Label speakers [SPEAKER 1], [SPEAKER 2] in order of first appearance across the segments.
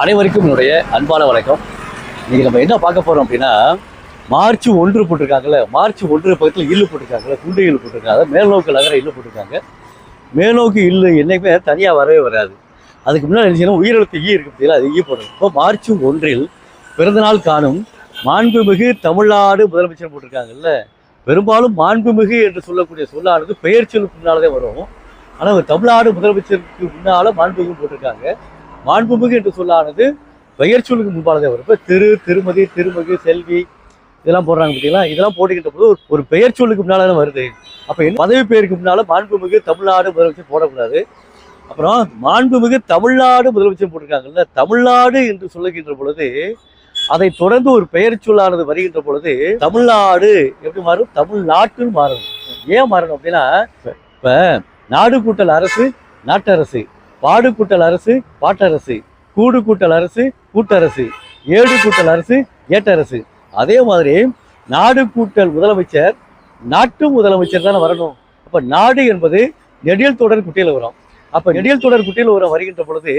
[SPEAKER 1] அனைவருக்கும் என்னுடைய அன்பான வணக்கம். இன்னைக்கு நம்ம என்ன பார்க்க போறோம் அப்படின்னா மார்ச் ஒன்று போட்டிருக்காங்கல்ல மார்ச் ஒன்று பக்கத்தில் இல்லு போட்டிருக்காங்கல்ல குண்டு இல்லு போட்டிருக்காங்க மேல்நோக்கு நகர இல்லு போட்டிருக்காங்க. மேல்நோக்கு இல்லு என்னைக்குமே தனியாக வரவே வராது. அதுக்கு முன்னாடி என்ன செய்யணும் உயிரெழுத்து ஈ இருக்கு பார்த்தீங்களா அது ஈ போடுறது இப்போ மார்ச் ஒன்றில் பிறந்தநாள் காணும் மாண்புமிகு தமிழ்நாடு முதலமைச்சர் போட்டிருக்காங்கல்ல பெரும்பாலும் மாண்புமிகு என்று சொல்லக்கூடிய சொல்லானது பெயர் சொல்லுக்கு முன்னாலதே வரும். ஆனால் தமிழ்நாடு முதலமைச்சருக்கு முன்னால் மாண்புமிகு போட்டிருக்காங்க. மாண்புமிகு என்று சொல்லானது பெயர் சொல்லுக்கு முன்பாலதே வரும் இப்போ திரு திருமதி திருமகு செல்வி இதெல்லாம் போடுறாங்க பார்த்தீங்களா இதெல்லாம் போட்டுக்கிட்ட போது ஒரு- பெயர் சொல்லுக்கு முன்னால் வருது. அப்போ என்ன பதவி பெயருக்கு முன்னால் மாண்புமிகு தமிழ்நாடு முதலமைச்சர் போடக்கூடாது. அப்புறம் மாண்புமிகு தமிழ்நாடு முதலமைச்சர் போட்டிருக்காங்கல்ல தமிழ்நாடு என்று சொல்லுகின்ற பொழுது அதை தொடர்ந்து ஒரு பெயர் சொல்லானது வருகின்ற பொழுது தமிழ்நாடு எப்படி மாறும்? தமிழ்நாட்டுன்னு மாறும் ஏன் மாறணும் அப்படின்னா இப்போ நாடு கூட்டல் அரசு நாட்டரசு. பாடு கூட்டல் அரசு பாட்டரசு. கூடு கூட்டல் அரசு கூட்டரசு. ஏடு கூட்டல் அரசு ஏட்டரசு. அதே மாதிரி நாடு கூட்டல் முதலமைச்சர் நாட்டு முதலமைச்சர் தானே வரணும். அப்போ நாடு என்பது நெடியல் தொடர் குட்டியில் வரும். அப்போ நெடியல் தொடர் குட்டியில் உரம் வருகின்ற பொழுது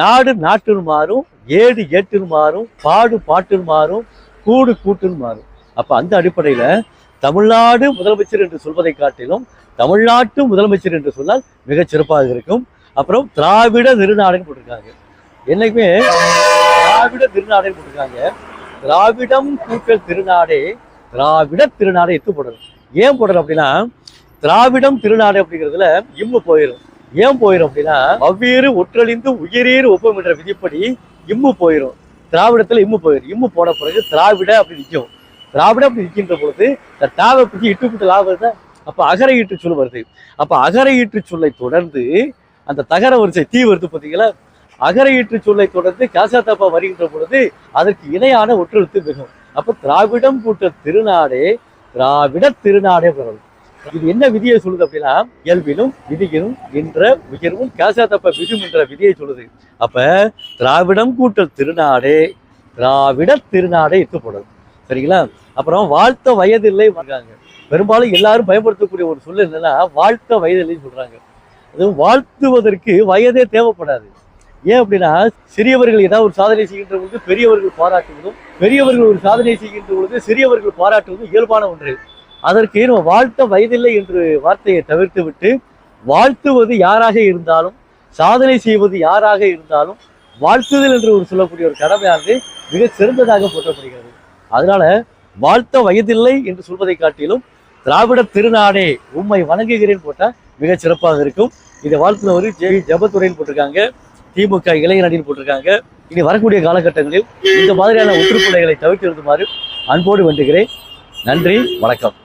[SPEAKER 1] நாடு நாட்டுன்னு மாறும் ஏடு ஏட்டுன்னு மாறும் பாடு பாட்டுன்னு மாறும் கூடு கூட்டுன்னு மாறும். அப்போ அந்த அடிப்படையில் தமிழ்நாடு முதலமைச்சர் என்று சொல்வதை காட்டிலும் தமிழ்நாட்டு முதலமைச்சர் என்று சொன்னால் மிகச் சிறப்பாக இருக்கும். அப்புறம் திராவிட திருநாடுன்னு போட்டிருக்காங்க. என்னைக்குமே திராவிட திருநாடுன்னு போட்டிருக்காங்க. திராவிடம் கூட்டல் திருநாடே திராவிட திருநாடை எத்து போடணும் ஏன் போடணும் அப்படின்னா திராவிடம் திருநாடு அப்படிங்கிறதுல இம்மு போயிடும் ஏன் போயிடும் அப்படின்னா அவ்வேறு ஒற்றழிந்து உயிரீர் ஒப்பம் என்ற விதிப்படி இம்மு போயிடும் திராவிடத்துல இம்மு போயிடும் இம்மு போன பிறகு திராவிட அப்படி நிற்கும். திராவிட அப்படி நிற்கின்ற பொழுது இந்த தாவை பற்றி இட்டு லாபம் வருதா அப்ப அகர ஈட்டு சொல் வருது அப்ப அகர ஈட்டு சொல்லை தொடர்ந்து அந்த தகர வரிசை தீ வருது பார்த்தீங்களா அகர ஈற்று சொல்லை தொடர்ந்து காசாத்தாப்பா வருகின்ற பொழுது அதற்கு இணையான ஒற்றெழுத்து மிகவும். அப்போ திராவிடம் கூட்ட திருநாடே திராவிட திருநாடே பிறகு. இது என்ன விதியை சொல்லுது அப்படின்னா இயல்பிலும் விதியிலும் என்ற உயர்வும் காசாத்தப்ப தப்ப என்ற விதியை சொல்லுது. அப்ப திராவிடம் கூட்டல் திருநாடே திராவிட திருநாடே இட்டு சரிங்களா? அப்புறம் வாழ்த்த வயதில்லை இருக்காங்க பெரும்பாலும் எல்லாரும் பயன்படுத்தக்கூடிய ஒரு சொல்லு என்னன்னா வாழ்த்த வயதில்லைன்னு சொல்றாங்க. அதுவும் வாழ்த்துவதற்கு வயதே தேவைப்படாது. ஏன் அப்படின்னா சிறியவர்கள் ஏதாவது ஒரு சாதனை செய்கின்ற பொழுது பெரியவர்கள் பாராட்டுவதும் பெரியவர்கள் ஒரு சாதனை செய்கின்ற பொழுது சிறியவர்கள் பாராட்டுவதும் இயல்பான ஒன்று. அதற்கு நம்ம வாழ்த்த வயதில்லை என்று வார்த்தையை தவிர்த்து விட்டு வாழ்த்துவது யாராக இருந்தாலும் சாதனை செய்வது யாராக இருந்தாலும் வாழ்த்துதல் என்று ஒரு சொல்லக்கூடிய ஒரு கடமையானது மிக சிறந்ததாக போற்றப்படுகிறது. அதனால வாழ்த்த வயதில்லை என்று சொல்வதை காட்டிலும் திராவிட திருநாடே உம்மை வணங்குகிறேன் போட்டால் மிக சிறப்பாக இருக்கும். இதை வாழ்த்துனவர் ஜெ ஜபத்துறைன்னு போட்டிருக்காங்க. திமுக இளைஞரணியில் போட்டிருக்காங்க. இனி வரக்கூடிய காலகட்டங்களில் இந்த மாதிரியான ஒற்றுப்புலைகளை தவிர்த்து நிறுத்துமாறு அன்போடு வேண்டுகிறேன். நன்றி வணக்கம்.